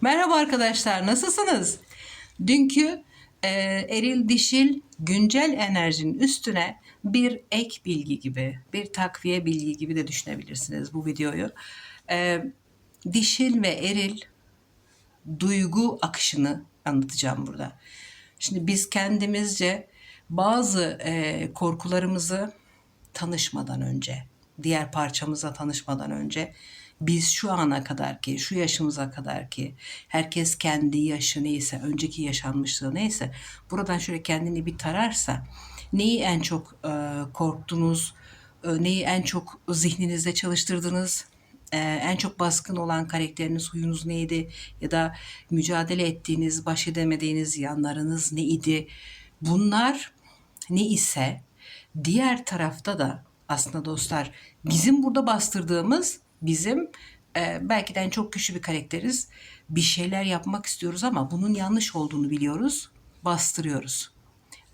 Merhaba arkadaşlar, nasılsınız? Dünkü e, eril dişil güncel enerjinin üstüne bir ek bilgi gibi, bir takviye bilgi gibi de düşünebilirsiniz bu videoyu. E, dişil ve eril duygu akışını anlatacağım burada. Şimdi biz kendimizce bazı e, korkularımızı tanışmadan önce, diğer parçamıza tanışmadan önce biz şu ana kadar ki, şu yaşımıza kadar ki herkes kendi yaşı neyse, önceki yaşanmışlığı neyse buradan şöyle kendini bir tararsa neyi en çok e, korktunuz, e, neyi en çok zihninizde çalıştırdınız, e, en çok baskın olan karakteriniz, huyunuz neydi ya da mücadele ettiğiniz, baş edemediğiniz yanlarınız neydi? Bunlar ne ise diğer tarafta da aslında dostlar bizim burada bastırdığımız bizim e, belki de en çok güçlü bir karakteriz. Bir şeyler yapmak istiyoruz ama bunun yanlış olduğunu biliyoruz, bastırıyoruz.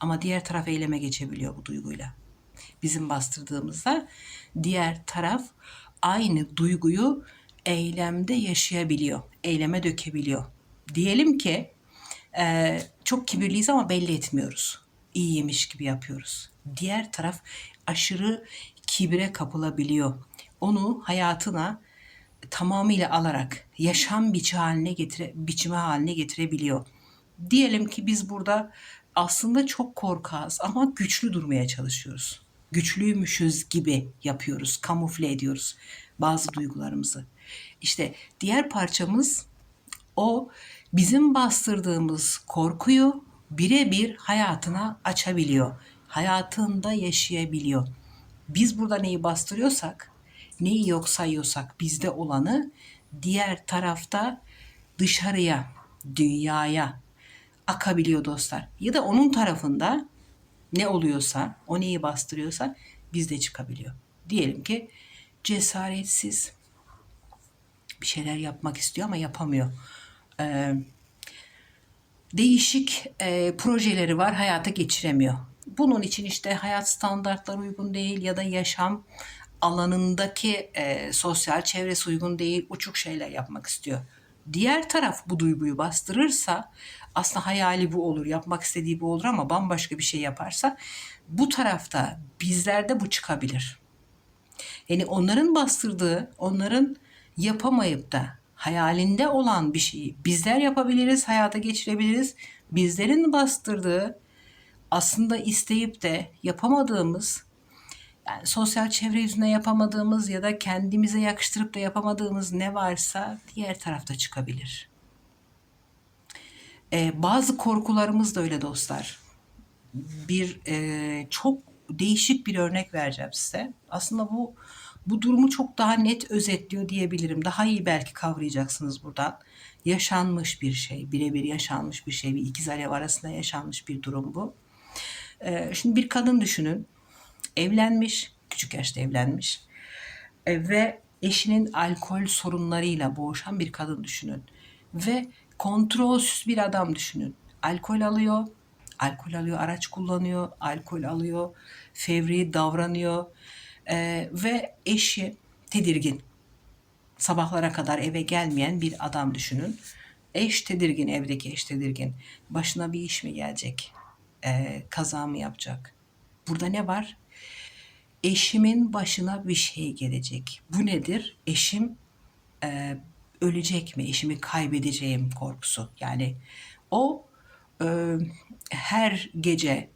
Ama diğer taraf eyleme geçebiliyor bu duyguyla. Bizim bastırdığımızda diğer taraf aynı duyguyu eylemde yaşayabiliyor, eyleme dökebiliyor. Diyelim ki e, çok kibirliyiz ama belli etmiyoruz. İyiymiş gibi yapıyoruz. Diğer taraf aşırı kibre kapılabiliyor. Onu hayatına tamamıyla alarak yaşam biçi haline getire, biçimi haline getirebiliyor. Diyelim ki biz burada aslında çok korkağız ama güçlü durmaya çalışıyoruz. Güçlüymüşüz gibi yapıyoruz, kamufle ediyoruz bazı duygularımızı. İşte diğer parçamız o bizim bastırdığımız korkuyu birebir hayatına açabiliyor. Hayatında yaşayabiliyor. Biz burada neyi bastırıyorsak, neyi yok sayıyorsak bizde olanı diğer tarafta dışarıya, dünyaya akabiliyor dostlar. Ya da onun tarafında ne oluyorsa, o neyi bastırıyorsa bizde çıkabiliyor. Diyelim ki cesaretsiz bir şeyler yapmak istiyor ama yapamıyor. Ee, değişik e, projeleri var, hayata geçiremiyor. Bunun için işte hayat standartları uygun değil ya da yaşam alanındaki e, sosyal çevresi uygun değil, uçuk şeyler yapmak istiyor. Diğer taraf bu duyguyu bastırırsa aslında hayali bu olur, yapmak istediği bu olur ama bambaşka bir şey yaparsa bu tarafta bizlerde bu çıkabilir. Yani onların bastırdığı, onların yapamayıp da hayalinde olan bir şeyi bizler yapabiliriz, hayata geçirebiliriz. Bizlerin bastırdığı aslında isteyip de yapamadığımız yani sosyal çevre yüzüne yapamadığımız ya da kendimize yakıştırıp da yapamadığımız ne varsa diğer tarafta çıkabilir. Ee, bazı korkularımız da öyle dostlar. Bir e, çok değişik bir örnek vereceğim size. Aslında bu bu durumu çok daha net özetliyor diyebilirim. Daha iyi belki kavrayacaksınız buradan. Yaşanmış bir şey, birebir yaşanmış bir şey, bir ikiz alev arasında yaşanmış bir durum bu. Ee, şimdi bir kadın düşünün. Evlenmiş, küçük yaşta evlenmiş. Ee, ve eşinin alkol sorunlarıyla boğuşan bir kadın düşünün. Ve kontrolsüz bir adam düşünün. Alkol alıyor, alkol alıyor, araç kullanıyor, alkol alıyor, fevri davranıyor ee, ve eşi tedirgin. Sabahlara kadar eve gelmeyen bir adam düşünün. Eş tedirgin, evdeki eş tedirgin. Başına bir iş mi gelecek? Ee, kaza mı yapacak? Burada ne var? Eşimin başına bir şey gelecek. Bu nedir? Eşim e, ölecek mi? Eşimi kaybedeceğim korkusu. Yani o e, her gece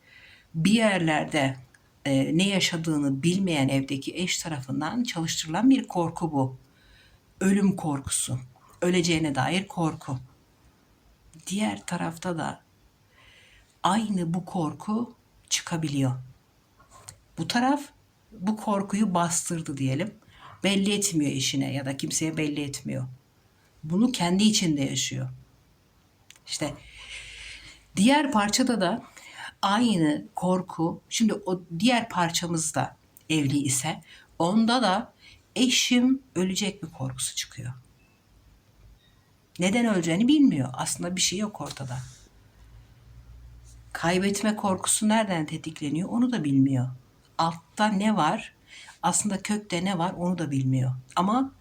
bir yerlerde e, ne yaşadığını bilmeyen evdeki eş tarafından çalıştırılan bir korku bu. Ölüm korkusu. Öleceğine dair korku. Diğer tarafta da aynı bu korku çıkabiliyor. Bu taraf bu korkuyu bastırdı diyelim. Belli etmiyor eşine ya da kimseye belli etmiyor. Bunu kendi içinde yaşıyor. İşte diğer parçada da aynı korku. Şimdi o diğer parçamız da evli ise onda da eşim ölecek bir korkusu çıkıyor. Neden öleceğini bilmiyor. Aslında bir şey yok ortada. Kaybetme korkusu nereden tetikleniyor onu da bilmiyor. Altta ne var? Aslında kökte ne var onu da bilmiyor. Ama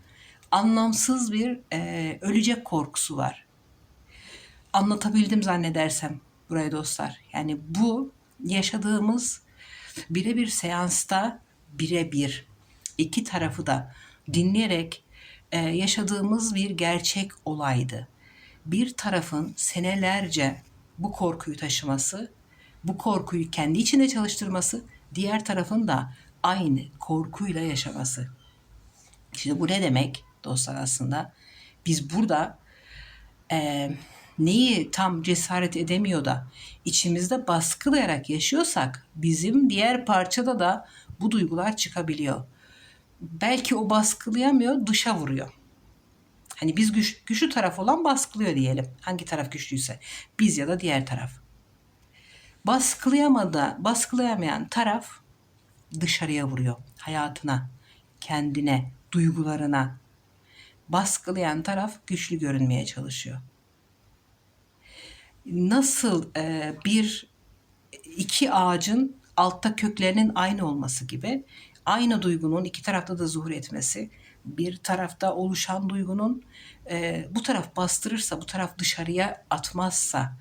anlamsız bir e, ölecek korkusu var. Anlatabildim zannedersem buraya dostlar. Yani bu yaşadığımız birebir seansta birebir iki tarafı da dinleyerek e, yaşadığımız bir gerçek olaydı. Bir tarafın senelerce bu korkuyu taşıması, bu korkuyu kendi içinde çalıştırması, diğer tarafın da aynı korkuyla yaşaması. Şimdi bu ne demek dostlar aslında? Biz burada e, neyi tam cesaret edemiyor da içimizde baskılayarak yaşıyorsak bizim diğer parçada da bu duygular çıkabiliyor. Belki o baskılayamıyor, dışa vuruyor. Hani biz güç, güçlü taraf olan baskılıyor diyelim. Hangi taraf güçlüyse. Biz ya da diğer taraf. Baskılayamadı, baskılayamayan taraf dışarıya vuruyor. Hayatına, kendine, duygularına. Baskılayan taraf güçlü görünmeye çalışıyor. Nasıl e, bir iki ağacın altta köklerinin aynı olması gibi aynı duygunun iki tarafta da zuhur etmesi, bir tarafta oluşan duygunun e, bu taraf bastırırsa, bu taraf dışarıya atmazsa,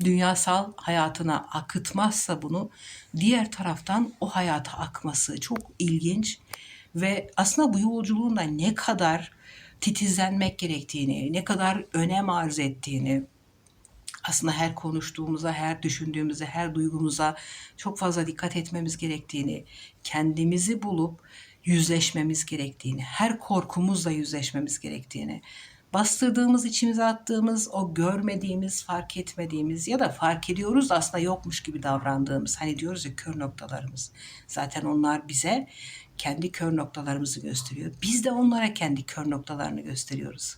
dünyasal hayatına akıtmazsa bunu diğer taraftan o hayata akması çok ilginç ve aslında bu yolculuğun da ne kadar titizlenmek gerektiğini, ne kadar önem arz ettiğini, aslında her konuştuğumuza, her düşündüğümüze, her duygumuza çok fazla dikkat etmemiz gerektiğini, kendimizi bulup yüzleşmemiz gerektiğini, her korkumuzla yüzleşmemiz gerektiğini, bastırdığımız, içimize attığımız, o görmediğimiz, fark etmediğimiz ya da fark ediyoruz da aslında yokmuş gibi davrandığımız, hani diyoruz ya kör noktalarımız. Zaten onlar bize kendi kör noktalarımızı gösteriyor. Biz de onlara kendi kör noktalarını gösteriyoruz.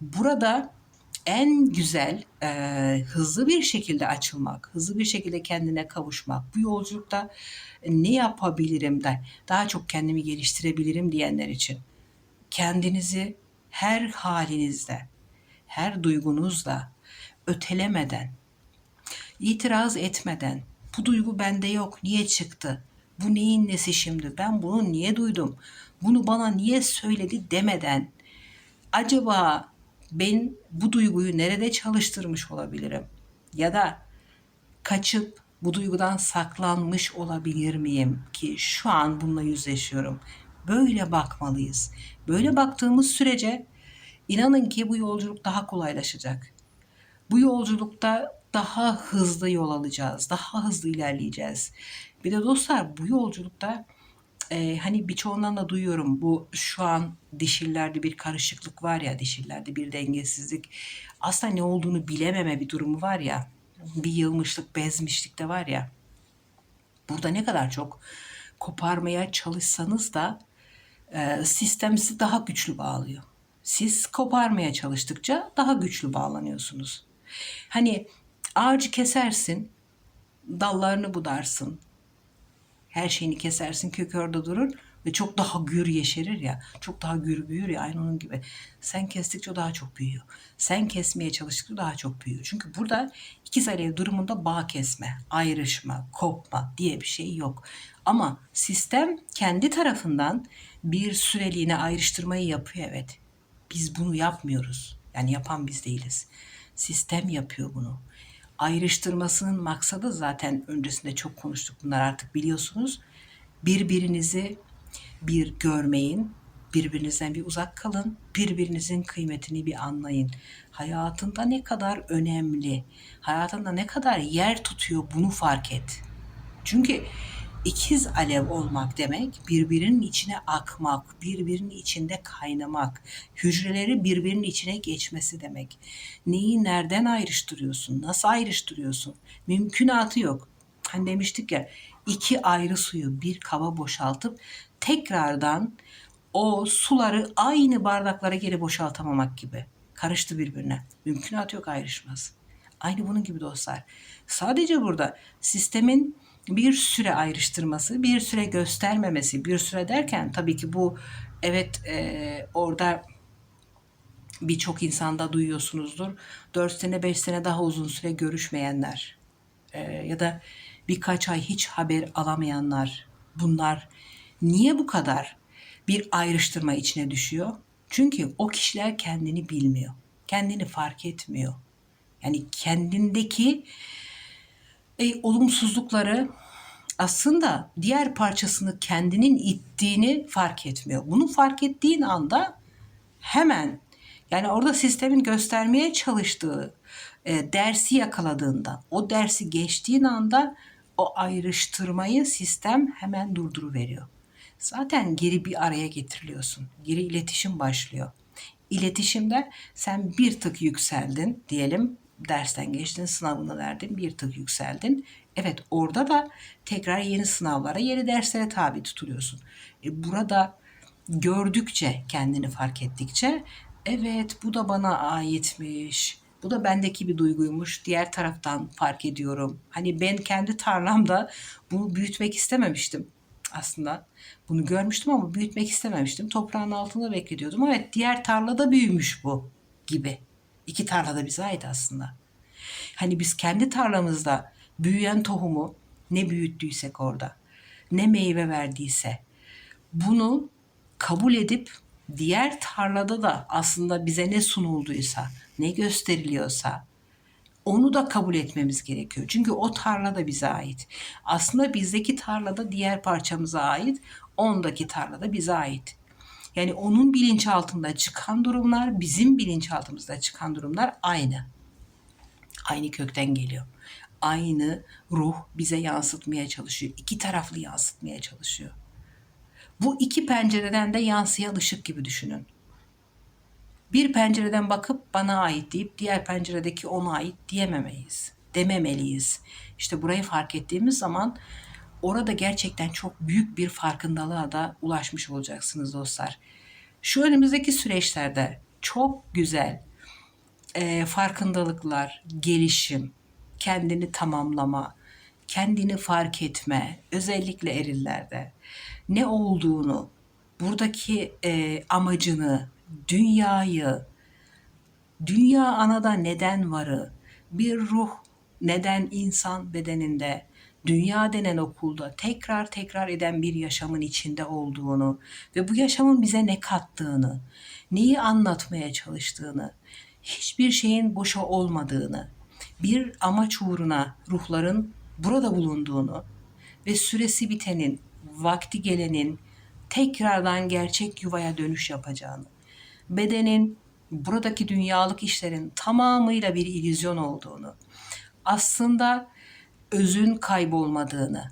Burada en güzel e, hızlı bir şekilde açılmak, hızlı bir şekilde kendine kavuşmak, bu yolculukta ne yapabilirim de daha çok kendimi geliştirebilirim diyenler için kendinizi her halinizde, her duygunuzla ötelemeden, itiraz etmeden, bu duygu bende yok, niye çıktı? Bu neyin nesi şimdi? Ben bunu niye duydum? Bunu bana niye söyledi demeden acaba ben bu duyguyu nerede çalıştırmış olabilirim? Ya da kaçıp bu duygudan saklanmış olabilir miyim ki şu an bununla yüzleşiyorum? Böyle bakmalıyız. Böyle baktığımız sürece inanın ki bu yolculuk daha kolaylaşacak. Bu yolculukta daha hızlı yol alacağız, daha hızlı ilerleyeceğiz. Bir de dostlar bu yolculukta e, hani birçoğundan da duyuyorum bu şu an dişillerde bir karışıklık var ya dişillerde bir dengesizlik aslında ne olduğunu bilememe bir durumu var ya bir yılmışlık bezmişlik de var ya burada ne kadar çok koparmaya çalışsanız da sistem sizi daha güçlü bağlıyor. Siz koparmaya çalıştıkça daha güçlü bağlanıyorsunuz. Hani ağacı kesersin, dallarını budarsın, her şeyini kesersin kök orada durur ve çok daha gür yeşerir ya. Çok daha gür büyür ya aynı onun gibi. Sen kestikçe daha çok büyüyor. Sen kesmeye çalıştıkça daha çok büyüyor. Çünkü burada ikiz alev durumunda bağ kesme, ayrışma, kopma diye bir şey yok. Ama sistem kendi tarafından bir süreliğine ayrıştırmayı yapıyor evet. Biz bunu yapmıyoruz. Yani yapan biz değiliz. Sistem yapıyor bunu ayrıştırmasının maksadı zaten öncesinde çok konuştuk bunlar artık biliyorsunuz. Birbirinizi bir görmeyin, birbirinizden bir uzak kalın, birbirinizin kıymetini bir anlayın. Hayatında ne kadar önemli, hayatında ne kadar yer tutuyor bunu fark et. Çünkü ikiz alev olmak demek birbirinin içine akmak, birbirinin içinde kaynamak, hücreleri birbirinin içine geçmesi demek. Neyi nereden ayrıştırıyorsun, nasıl ayrıştırıyorsun? Mümkünatı yok. Hani demiştik ya iki ayrı suyu bir kaba boşaltıp tekrardan o suları aynı bardaklara geri boşaltamamak gibi. Karıştı birbirine. Mümkünat yok ayrışmaz. Aynı bunun gibi dostlar. Sadece burada sistemin bir süre ayrıştırması, bir süre göstermemesi, bir süre derken tabii ki bu evet e, orada birçok insanda duyuyorsunuzdur. 4 sene 5 sene daha uzun süre görüşmeyenler e, ya da birkaç ay hiç haber alamayanlar bunlar niye bu kadar bir ayrıştırma içine düşüyor? Çünkü o kişiler kendini bilmiyor. Kendini fark etmiyor. Yani kendindeki e, olumsuzlukları aslında diğer parçasını kendinin ittiğini fark etmiyor. Bunu fark ettiğin anda hemen yani orada sistemin göstermeye çalıştığı e, dersi yakaladığında, o dersi geçtiğin anda o ayrıştırmayı sistem hemen durduruveriyor. Zaten geri bir araya getiriliyorsun. Geri iletişim başlıyor. İletişimde sen bir tık yükseldin diyelim dersten geçtin, sınavını verdin, bir tık yükseldin. Evet orada da tekrar yeni sınavlara, yeni derslere tabi tutuluyorsun. E, burada gördükçe, kendini fark ettikçe evet bu da bana aitmiş. Bu da bendeki bir duyguymuş. Diğer taraftan fark ediyorum. Hani ben kendi tarlamda bunu büyütmek istememiştim aslında. Bunu görmüştüm ama büyütmek istememiştim. Toprağın altında bekliyordum. Evet diğer tarlada büyümüş bu gibi. İki tarla da bize ait aslında. Hani biz kendi tarlamızda büyüyen tohumu ne büyüttüysek orada, ne meyve verdiyse bunu kabul edip diğer tarlada da aslında bize ne sunulduysa, ne gösteriliyorsa onu da kabul etmemiz gerekiyor. Çünkü o tarla da bize ait. Aslında bizdeki tarla da diğer parçamıza ait, ondaki tarla da bize ait. Yani onun bilinçaltında çıkan durumlar, bizim bilinçaltımızda çıkan durumlar aynı. Aynı kökten geliyor. Aynı ruh bize yansıtmaya çalışıyor. İki taraflı yansıtmaya çalışıyor. Bu iki pencereden de yansıyan ışık gibi düşünün. Bir pencereden bakıp bana ait deyip diğer penceredeki ona ait diyememeyiz. Dememeliyiz. İşte burayı fark ettiğimiz zaman orada gerçekten çok büyük bir farkındalığa da ulaşmış olacaksınız dostlar. Şu önümüzdeki süreçlerde çok güzel e, farkındalıklar, gelişim, kendini tamamlama, kendini fark etme, özellikle erillerde ne olduğunu, buradaki e, amacını, dünyayı, dünya anada neden varı, bir ruh neden insan bedeninde, dünya denen okulda tekrar tekrar eden bir yaşamın içinde olduğunu ve bu yaşamın bize ne kattığını, neyi anlatmaya çalıştığını, hiçbir şeyin boşa olmadığını, bir amaç uğruna ruhların burada bulunduğunu ve süresi bitenin, vakti gelenin tekrardan gerçek yuvaya dönüş yapacağını, bedenin buradaki dünyalık işlerin tamamıyla bir illüzyon olduğunu, aslında özün kaybolmadığını,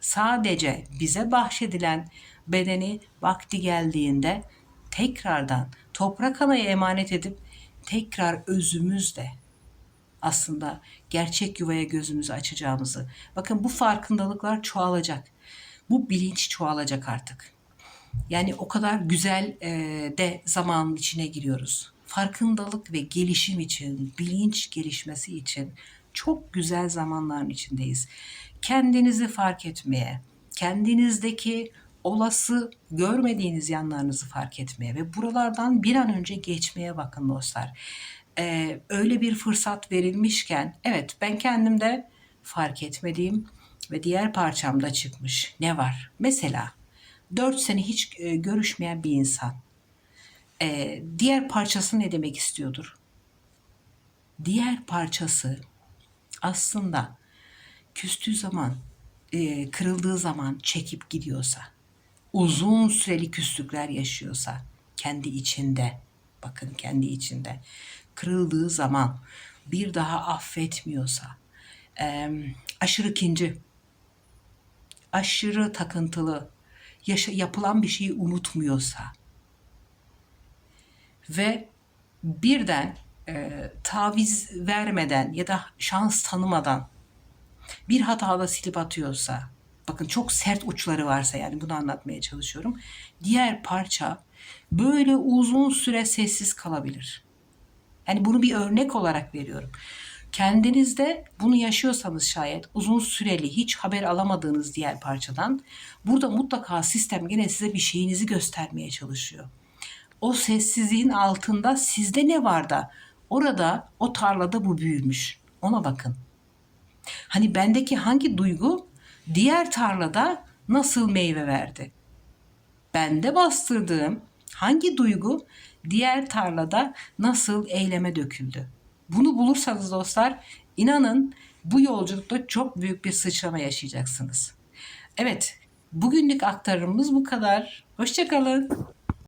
sadece bize bahşedilen bedeni vakti geldiğinde tekrardan toprak anaya emanet edip tekrar özümüzle aslında gerçek yuvaya gözümüzü açacağımızı. Bakın bu farkındalıklar çoğalacak. Bu bilinç çoğalacak artık. Yani o kadar güzel e, de zamanın içine giriyoruz. Farkındalık ve gelişim için, bilinç gelişmesi için çok güzel zamanların içindeyiz. Kendinizi fark etmeye, kendinizdeki olası görmediğiniz yanlarınızı fark etmeye ve buralardan bir an önce geçmeye bakın dostlar. Ee, öyle bir fırsat verilmişken evet ben kendimde fark etmediğim ve diğer parçamda çıkmış ne var? Mesela 4 sene hiç e, görüşmeyen bir insan e, diğer parçası ne demek istiyordur? Diğer parçası aslında küstüğü zaman, e, kırıldığı zaman çekip gidiyorsa, uzun süreli küslükler yaşıyorsa kendi içinde, bakın kendi içinde kırıldığı zaman bir daha affetmiyorsa, e, aşırı kinci, aşırı takıntılı, yaşa, yapılan bir şeyi unutmuyorsa ve birden e, taviz vermeden ya da şans tanımadan bir hatada silip atıyorsa, bakın çok sert uçları varsa yani bunu anlatmaya çalışıyorum. Diğer parça böyle uzun süre sessiz kalabilir. Yani bunu bir örnek olarak veriyorum. Kendinizde bunu yaşıyorsanız şayet uzun süreli hiç haber alamadığınız diğer parçadan burada mutlaka sistem gene size bir şeyinizi göstermeye çalışıyor. O sessizliğin altında sizde ne var da orada o tarlada bu büyümüş. Ona bakın. Hani bendeki hangi duygu diğer tarlada nasıl meyve verdi? Bende bastırdığım hangi duygu diğer tarlada nasıl eyleme döküldü. Bunu bulursanız dostlar inanın bu yolculukta çok büyük bir sıçrama yaşayacaksınız. Evet, bugünlük aktarımımız bu kadar. Hoşçakalın.